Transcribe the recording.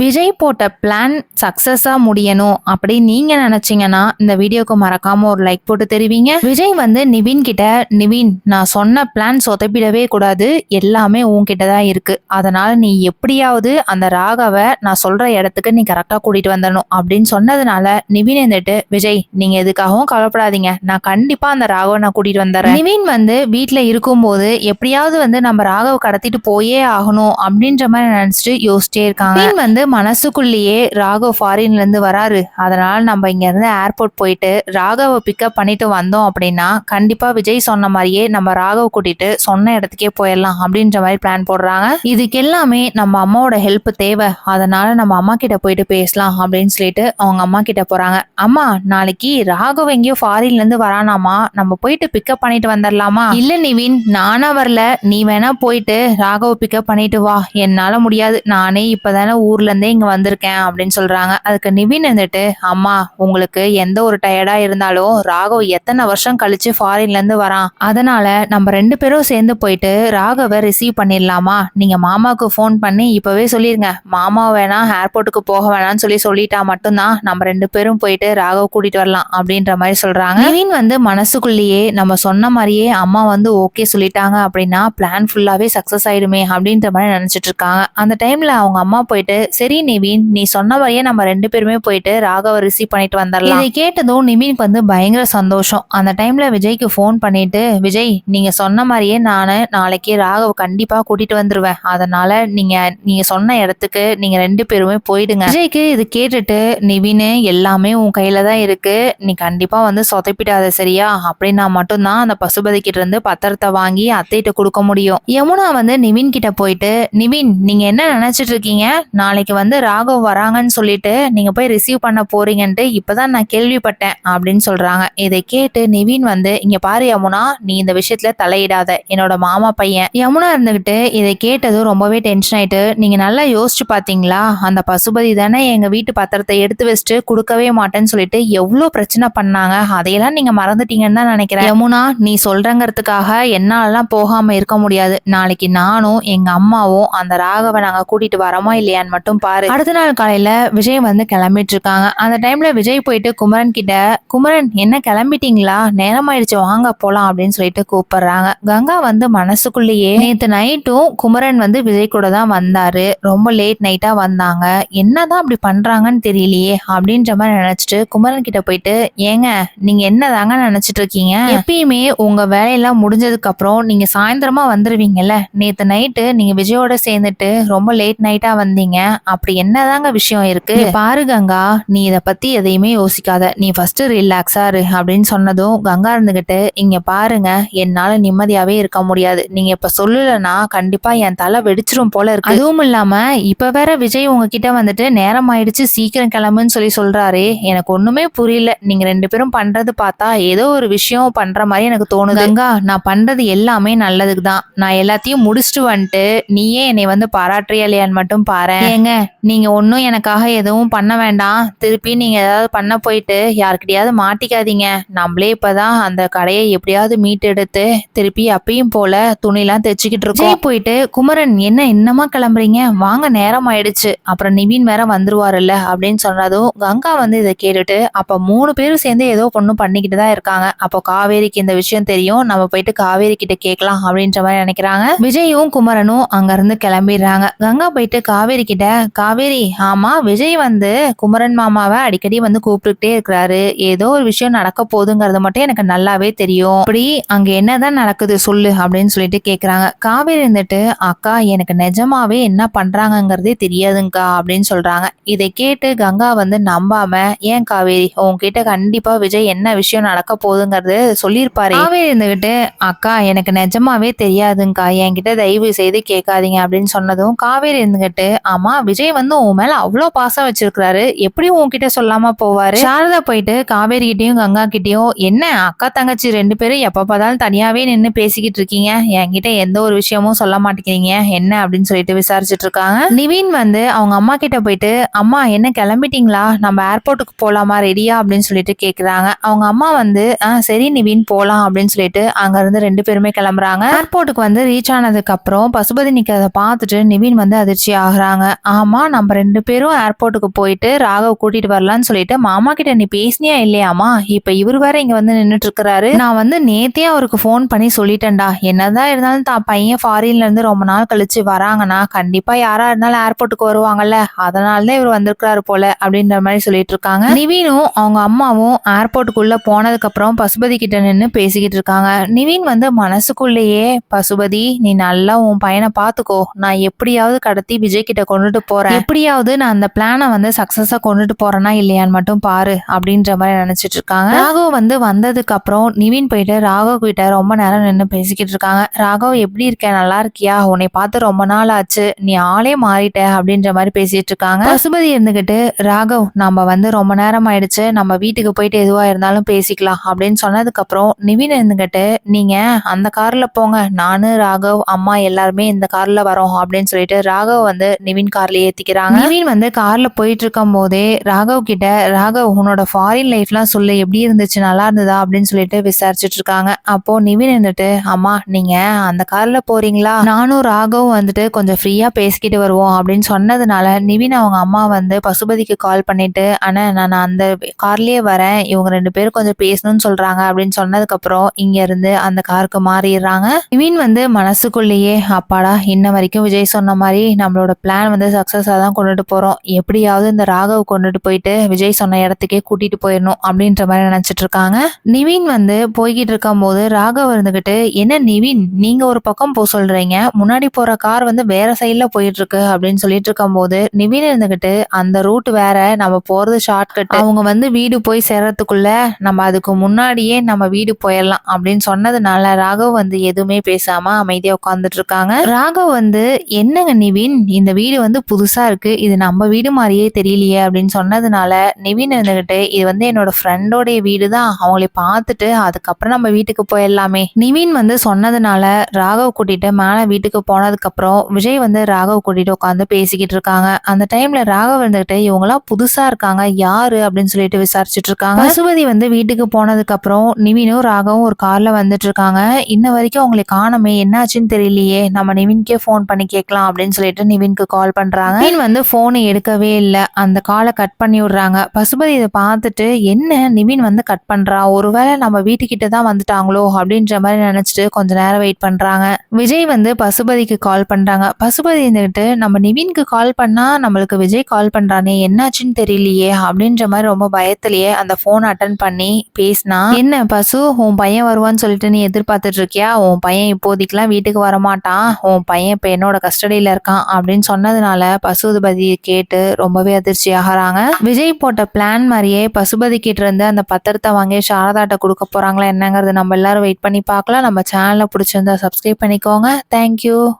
விஜய் போட்ட பிளான் சக்சஸா முடியணும் அப்படின்னு நீங்க நினைச்சீங்கன்னா இந்த வீடியோக்கு மறக்காம ஒரு லைக் போட்டு தெரிவிங்க. விஜய் வந்து நிவின் கிட்ட நிவின் நான் சொன்ன பிளான் சொதப்பிடவே கூடாது. எல்லாமே உன்கிட்ட தான் இருக்கு. அதனால நீ எப்படியாவது அந்த ராகவை நான் சொல்ற இடத்துக்கு நீ கரெக்டா கூட்டிட்டு வந்துடணும். அப்படின்னு சொன்னதுனால நிவின் இருந்துட்டு விஜய் நீங்க எதுக்காகவும் கவலைப்படாதீங்க. நான் கண்டிப்பா அந்த ராகவை நான் கூட்டிட்டு வந்துடுறேன். நிவின் வந்து வீட்ல இருக்கும்போது எப்படியாவது வந்து நம்ம ராகவை கடத்திட்டு போயே ஆகணும் அப்படின்ற மாதிரி நினைச்சிட்டு யோசிச்சிட்டே இருக்காங்க. வந்து வந்து மனசுக்குள்ளேயே ராகவ் ஃபாரின்லேருந்து வராரு. அதனால் நம்ம இங்கேருந்து ஏர்போர்ட் போயிட்டு ராகவை பிக்கப் பண்ணிட்டு வந்தோம் அப்படின்னா கண்டிப்பாக விஜய் சொன்ன மாதிரியே நம்ம ராகவ் கூட்டிட்டு சொன்ன இடத்துக்கே போயிடலாம் அப்படின்ற மாதிரி பிளான் போடுறாங்க. இதுக்கு எல்லாமே நம்ம அம்மாவோட ஹெல்ப் தேவை. அதனால நம்ம அம்மா கிட்ட போயிட்டு பேசலாம் அப்படின்னு சொல்லிட்டு அவங்க அம்மா கிட்ட போறாங்க. அம்மா நாளைக்கு ராகவ் எங்கேயோ ஃபாரின்லேருந்து வரானாமா? நம்ம போயிட்டு பிக்கப் பண்ணிட்டு வந்துடலாமா? இல்லை நிவின் நானா வரல. நீ வேணா போயிட்டு ராகவ் பிக்கப் பண்ணிட்டு வா. என்னால் முடியாது. நானே இப்பதானே ஊர்ல இருந்தே இங்க வந்திருக்கேன் அப்படின்னு சொல்றாங்க. அதுக்கு நிவின் இருந்துட்டு அம்மா உங்களுக்கு எந்த ஒரு டயர்டா இருந்தாலும் ராகவ் எத்தனை வருஷம் கழிச்சு ஃபாரின்ல இருந்து வரான். அதனால நம்ம ரெண்டு பேரும் சேர்ந்து போயிட்டு ராகவை ரிசீவ் பண்ணிடலாமா? நீங்க மாமாவுக்கு ஃபோன் பண்ணி இப்பவே சொல்லிருங்க. மாமா வேணா ஏர்போர்ட்டுக்கு போக வேணாம்னு சொல்லி சொல்லிட்டா மட்டும்தான் நம்ம ரெண்டு பேரும் போயிட்டு ராகவ் கூட்டிட்டு வரலாம் அப்படின்ற மாதிரி சொல்றாங்க. நிவின் வந்து மனசுக்குள்ளேயே நம்ம சொன்ன மாதிரியே அம்மா வந்து ஓகே சொல்லிட்டாங்க அப்படின்னா பிளான் ஃபுல்லாவே சக்சஸ் ஆயிடுமே அப்படின்ற மாதிரி நினைச்சிட்டு இருக்காங்க. அந்த டைம்ல அவங்க அம்மா போயிட்டு சரி நிவின் நீ சொன்ன மாதிரியே நம்ம ரெண்டு பேருமே போயிட்டு ராகவ ரிசீவ் பண்ணிட்டு வந்துடலாம் இதை கேட்டதும் நிவினுக்கு வந்து பயங்கர சந்தோஷம். அந்த டைம்ல விஜய்க்கு ஃபோன் பண்ணிட்டு விஜய் நீங்க சொன்ன மாதிரியே நானு நாளைக்கு ராகவ கண்டிப்பா கூட்டிட்டு வந்துருவேன். அதனால நீங்க நீங்க சொன்ன இடத்துக்கு நீங்க ரெண்டு பேருமே போயிடுங்க. விஜய்க்கு இது கேட்டுட்டு நிவின் எல்லாமே உன் கையில தான் இருக்கு. நீ கண்டிப்பா வந்து சொதப்பிடாத சரியா? அப்படின்னா மட்டும்தான் அந்த பசுபதி கிட்ட இருந்து பத்திரத்தை வாங்கி அத்தைகிட்ட கொடுக்க முடியும். யமுனா வந்து நிவின் கிட்ட போயிட்டு நிவின் நீங்க என்ன நினைச்சிட்டு இருக்கீங்க? நாளைக்கு வந்து ராகவ் வராங்கன்னு சொல்லிட்டு நீங்க போய் ரிசீவ் பண்ண போறீங்கன்ட்டு இப்பதான் நான் கேள்விப்பட்டேன் அப்படின்னு சொல்றாங்க. இதை கேட்டு நிவின் வந்து இங்க பாரு யமுனா நீ இந்த விஷயத்துல தலையிடாத. என்னோட மாமா பையன். யமுனா இருந்துகிட்டு இதை கேட்டதும் ரொம்பவே டென்ஷன் ஆயிட்டு நீங்க நல்லா யோசிச்சு பாத்தீங்களா? அந்த பசுபதி தானே எங்க வீட்டு பத்திரத்தை எடுத்து வச்சுட்டு கொடுக்கவே மாட்டேன்னு சொல்லிட்டு எவ்வளவு பிரச்சனை பண்ணாங்க. அதையெல்லாம் நீங்க மறந்துட்டீங்கன்னு தான் நினைக்கிறேன். யமுனா நீ சொல்றங்கிறதுக்காக என்னாலலாம் போகாம இருக்க முடியாது. நாளைக்கு நானும் எங்க அம்மாவும் அந்த ராகவை நாங்க கூட்டிட்டு வரோமா இல்லையான்னு மட்டும் பாரு. அடுத்த நாள் காலையில விஜய் வந்து கிளம்பிட்டு இருக்காங்க அந்த டைம்ல விஜய் போயிட்டு குமரன் கிட்ட குமரன் என்ன கிளம்பிட்டீங்களா? நேரம் ஆயிடுச்சு வாங்க போலாம் அப்படின்னு சொல்லிட்டு கூப்பிடுறாங்க. கங்கா வந்து மனசுக்குள்ளேயே நேத்து நைட்டும் குமரன் வந்து விஜய் கூட தான் வந்தாரு. ரொம்ப லேட் நைட்டா வந்தாங்க. என்னதான் அப்படி பண்றாங்கன்னு தெரியலையே அப்படின்ற மாதிரி நினைச்சிட்டு குமரன் கிட்ட போயிட்டு ஏங்க நீங்க என்னதாங்க நினைச்சிட்டு இருக்கீங்க எப்பயுமே உங்க வேலையெல்லாம் முடிஞ்சதுக்கு அப்புறம் நீங்க சாயந்தரமா வந்துருவீங்கல்ல. நேத்து நைட்டு நீங்க விஜயோட சேர்ந்துட்டு ரொம்ப லேட் நைட்டா வந்தீங்க. அப்படி என்னதாங்க விஷயம் இருக்கு? பாரு கங்கா நீ இத பத்தி எதையுமே யோசிக்காத. நீ ஃபர்ஸ்ட் ரிலாக்ஸா இரு அப்படின்னு சொன்னதும் கங்கா இருந்துகிட்டு இங்க பாருங்க என்னால நிம்மதியாவே இருக்க முடியாது. நீங்க இப்ப சொல்லலன்னா கண்டிப்பா என் தலை வெடிச்சிரும் போல இருக்கு. அதுவும் இல்லாம இப்ப வேற விஜய் உங்ககிட்ட வந்துட்டு நேரம் ஆயிடுச்சு சீக்கிரம் கிளம்புன்னு சொல்லி சொல்றாரு. எனக்கு ஒண்ணுமே புரியல. நீங்க ரெண்டு பேரும் பண்றது பார்த்தா ஏதோ ஒரு விஷயம் பண்ற மாதிரி எனக்கு தோணுது. கங்கா நான் பண்றது எல்லாமே நல்லதுக்கு தான். நான் எல்லாத்தையும் முடிச்சுட்டு வந்துட்டு நீயே என்னை வந்து பாராட்டுறியா இல்லையான்னு மட்டும் பாரு ஏங்க நீங்க ஒன்றும் எனக்காக எதுவும் பண்ண வேண்டாம். திருப்பி நீங்க ஏதாவது பண்ண போயிட்டு யாருக்கிட்டையாவது மாட்டிக்காதீங்க. நம்மளே இப்பதான் அந்த கடையை எப்படியாவது மீட்டெடுத்து திருப்பி அப்பயும் போல துணிலாம் தைச்சுக்கிட்டு இருக்கோம். போயிட்டு குமரன் என்ன என்னமா கிளம்புறீங்க? வாங்க நேரம் ஆயிடுச்சு. அப்புறம் நிவின் வேற வந்துருவாருல்ல அப்படின்னு சொன்னதும் கங்கா வந்து இதை கேட்டுட்டு அப்ப மூணு பேரும் சேர்ந்து ஏதோ பொண்ணு பண்ணிக்கிட்டு தான் இருக்காங்க. அப்போ காவேரிக்கு இந்த விஷயம் தெரியும். நம்ம போயிட்டு காவேரி கிட்ட கேட்கலாம் அப்படின்ற மாதிரி நினைக்கிறாங்க. விஜயும் குமரனும் அங்க இருந்து கிளம்பிடுறாங்க. கங்கா போயிட்டு காவேரி கிட்ட காவேரி ஆமா விஜய் வந்து குமரன் மாமாவை அடிக்கடி வந்து கூப்பிட்டுக்கிட்டே இருக்கிறாரு. ஏதோ ஒரு விஷயம் நடக்க போகுதுங்கிறது மட்டும் எனக்கு நல்லாவே தெரியும். அப்படி அங்க என்னதான் நடக்குது சொல்லு அப்படின்னு சொல்லிட்டு கேக்குறாங்க. காவேரி இருந்துட்டு அக்கா எனக்கு நிஜமாவே என்ன பண்றாங்கங்கிறதே தெரியாதுங்கக்கா அப்படின்னு சொல்றாங்க. இதை கேட்டு கங்கா வந்து நம்பாம ஏன் காவேரி உன்கிட்ட கண்டிப்பா விஜய் என்ன விஷயம் நடக்க போகுதுங்கிறது சொல்லியிருப்பாரு. காவேரி இருந்துகிட்டு அக்கா எனக்கு நிஜமாவே தெரியாதுங்கக்கா என்கிட்ட தயவு செய்து கேட்காதீங்க அப்படின்னு சொன்னதும் காவேரி இருந்துகிட்டு ஆமா விஜய் வந்து உன் மேல அவ்வளோ பாசம் வச்சிருக்கிறாரு. எப்படி உன்கிட்ட சொல்லாம போவாரு? சாரதா போயிட்டு காவேரி கிட்டயும் கங்கா கிட்டயும் என்ன அக்கா தங்கச்சி ரெண்டு பேரும் எப்ப பார்த்தாலும் தனியாவே நின்று பேசிக்கிட்டு இருக்கீங்க. என்கிட்ட எந்த ஒரு விஷயமும் சொல்ல மாட்டேங்கிறீங்க. என்ன அப்படின்னு சொல்லிட்டு விசாரிச்சுட்டு இருக்காங்க. நிவின் வந்து அவங்க அம்மா கிட்ட போயிட்டு அம்மா என்ன கிளம்பிட்டீங்களா? நம்ம ஏர்போர்ட்டுக்கு போலாமா? ரெடியா? அப்படின்னு சொல்லிட்டு கேக்குறாங்க. அவங்க அம்மா வந்து ஆ சரி நிவின் போலாம். அப்படின்னு சொல்லிட்டு அங்க இருந்து ரெண்டு பேருமே கிளம்புறாங்க. ஏர்போர்ட்டுக்கு வந்து ரீச் ஆனதுக்கு அப்புறம் பசுபதி நிக்கிறத பார்த்துட்டு நிவின் வந்து அதிர்ச்சி ஆகுறாங்க. மாமா நம்ம ரெண்டு பேரும் ஏர்போர்ட்டுக்கு போயிட்டு ராகவ் கூட்டிட்டு வரலான்னு சொல்லிட்டு மாமா கிட்ட நீ பேசினியா இல்லையாமா? இப்ப இவர் வேற இங்க வந்து நின்றுட்டு இருக்கிறாரு நான் வந்து நேத்தே அவருக்கு ஃபோன் பண்ணி சொல்லிட்டேன்டா. என்னதான் இருந்தாலும் தான் பையன் ஃபாரின்ல இருந்து ரொம்ப நாள் கழிச்சு வராங்கன்னா கண்டிப்பா யாரா இருந்தாலும் ஏர்போர்ட்டுக்கு வருவாங்கல்ல. அதனாலதான் இவர் வந்திருக்கிறாரு போல அப்படின்ற மாதிரி சொல்லிட்டு இருக்காங்க நிவீனும் அவங்க அம்மாவும் ஏர்போர்ட்டுக்குள்ள போனதுக்கு அப்புறம் பசுபதி கிட்ட நின்று பேசிக்கிட்டு இருக்காங்க. நிவீன் வந்து மனசுக்குள்ளேயே பசுபதி நீ நல்லா உன் பையனை பாத்துக்கோ. நான் எப்படியாவது கடத்தி விஜய் கிட்ட கொண்டுட்டு போறேன். எப்படியாவது நான் அந்த பிளானை வந்து சக்சஸா கொண்டுட்டு போறேனா இல்லையான்னு மட்டும் பாரு அப்படின்ற மாதிரி நினைச்சிட்டு இருக்காங்க. ராகவ் வந்து வந்ததுக்கு அப்புறம் நிவின் போயிட்டு ராகவ் கிட்ட ரொம்ப நேரம் நின்று பேசிக்கிட்டு இருக்காங்க. ராகவ் எப்படி இருக்க? நல்லா இருக்கியா? உன்னை பார்த்து ரொம்ப நாள் ஆச்சு. நீ ஆளே மாறிட்ட அப்படின்ற மாதிரி பேசிட்டு இருக்காங்க. பசுபதி இருந்துகிட்டு ராகவ் நம்ம வந்து ரொம்ப நேரம் ஆயிடுச்சு. நம்ம வீட்டுக்கு போயிட்டு எதுவா இருந்தாலும் பேசிக்கலாம் அப்படின்னு சொன்னதுக்கு அப்புறம் நிவின் இருந்துகிட்டு நீங்க அந்த கார்ல போங்க. நானு ராகவ் அம்மா எல்லாருமே இந்த கார்ல வரோம் அப்படின்னு சொல்லிட்டு ராகவ் வந்து நிவின் கார்லயே ஏத்திக்கிறாங்க. நிவின் வந்து கார்ல போயிட்டு இருக்கும் போதே ராகவ் கிட்ட ராகவ் உன்னோட ஃபாரின் லைஃப்லாம் சொல்லு எப்படி இருந்துச்சு நல்லா இருந்ததா? அப்படின்னு சொல்லிட்டு விசாரிச்சுட்டு இருக்காங்க அப்போ நிவின் இருந்துட்டு அம்மா நீங்க அந்த கார்ல போறீங்களா? நானும் ராகவ் வந்துட்டு கொஞ்சம் ஃப்ரீயா பேசிக்கிட்டு வருவோம் அப்படின்னு சொன்னதுனால நிவின் அவங்க அம்மா வந்து பசுபதிக்கு கால் பண்ணிட்டு ஆனா நான் அந்த கார்லயே வரேன் இவங்க ரெண்டு பேரும் கொஞ்சம் பேசணும்னு சொல்றாங்க அப்படின்னு சொன்னதுக்கு அப்புறம் இங்க இருந்து அந்த காருக்கு மாறிடுறாங்க. நிவின் வந்து மனசுக்குள்ளேயே அப்பாடா இன்ன வரைக்கும் விஜய் சொன்ன மாதிரி நம்மளோட பிளான் வந்து சக்ஸஸாக தான் கொண்டுட்டு போகிறோம் எப்படியாவது இந்த ராகவ் கொண்டுட்டு போயிட்டு விஜய் சொன்ன இடத்துக்கே கூட்டிட்டு போயிடணும் அப்படின்ற மாதிரி நினச்சிட்டு இருக்காங்க. நிவின் வந்து போய்கிட்டு இருக்கும்போது ராகவ் இருந்துகிட்டு என்ன நிவின் நீங்க ஒரு பக்கம் போக சொல்றீங்க. முன்னாடி போற கார் வந்து வேற சைட்ல போயிட்டு இருக்கு அப்படின்னு சொல்லிட்டு இருக்கும்போது நிவின் இருந்துகிட்டு அந்த ரூட் வேற நம்ம போறது ஷார்ட் கட் அவங்க வந்து வீடு போய் சேர்றதுக்குள்ள நம்ம அதுக்கு முன்னாடியே நம்ம வீடு போயிடலாம் அப்படின்னு சொன்னதுனால ராகவ் வந்து எதுவுமே பேசாம அமைதியா உட்காந்துட்டு இருக்காங்க. ராகவ் வந்து என்னங்க நிவின் இந்த வீடு வந்து புதுசா இருக்கு. இது நம்ம வீடு மாதிரியே தெரியலையே அப்படின்னு சொன்னதுனால நிவின் இருந்துகிட்டு இது வந்து என்னோட ஃப்ரெண்டோடைய வீடு தான் அவங்களை பார்த்துட்டு அதுக்கப்புறம் நம்ம வீட்டுக்கு போயிடலாமே. நிவின் வந்து சொன்னதுனால ராகவ் கூட்டிட்டு மேலே வீட்டுக்கு போனதுக்கு அப்புறம் விஜய் வந்து ராகவ் கூட்டிட்டு உட்காந்து பேசிக்கிட்டு இருக்காங்க. அந்த டைம்ல ராகவ் இருந்துகிட்டு இவங்களாம் புதுசா இருக்காங்க. யாரு? அப்படின்னு சொல்லிட்டு விசாரிச்சுட்டு இருக்காங்க. பசுபதி வந்து வீட்டுக்கு போனதுக்கு அப்புறம் நிவினும் ராகவும் ஒரு கார்ல வந்துட்டு இருக்காங்க. இன்ன வரைக்கும் அவங்களை காணமே. என்னாச்சுன்னு தெரியலையே. நம்ம நிவின்கே ஃபோன் பண்ணி கேட்கலாம் அப்படின்னு சொல்லிட்டு நிவின்க்கு கால் பண்றாங்க நிவின் வந்து போனை எடுக்கவே இல்லை. அந்த காலை கட் பண்ணி விடுறாங்க. பசுபதி இதை பார்த்துட்டு என்ன நிவின் வந்து கட் பண்றான் ஒருவேளை நம்ம வீட்டுக்கிட்ட தான் வந்துட்டாங்களோ? அப்படின்ற மாதிரி நினைச்சிட்டு கொஞ்ச நேரம் வெயிட் பண்றாங்க. விஜய் வந்து பசுபதிக்கு கால் பண்றாங்க. பசுபதி இருந்துகிட்டு நம்ம நிவின்க்கு கால் பண்ணா நம்மளுக்கு விஜய் கால் பண்றானே? என்னாச்சுன்னு தெரியலையே? அப்படின்ற மாதிரி ரொம்ப பயத்திலேயே அந்த போன் அட்டன் பண்ணி பேசினா என்ன பசு உன் பையன் வருவான்னு சொல்லிட்டு நீ எதிர்பார்த்துட்டு இருக்கியா? உன் பையன் இப்போதைக்கெல்லாம் வீட்டுக்கு வரமாட்டான். உன் பையன் இப்போ என்னோட கஸ்டடியில இருக்கான். அப்படின்னு சொன்னதுனால பசுபதி கேட்டு ரொம்பவே அதிர்ச்சி ஆகிறாங்க. விஜய் போட்ட பிளான் மாதிரியே பசுபதி கிட்ட இருந்து அந்த பத்திரத்தை வாங்கி சாரதாட்ட கொடுக்க போறாங்களா என்னங்கிறது நம்ம எல்லாரும் வெயிட் பண்ணி பார்க்கலாம். நம்ம சேனலை பிடிச்சிருந்தா சப்ஸ்கிரைப் பண்ணிக்கோங்க. தேங்க்யூ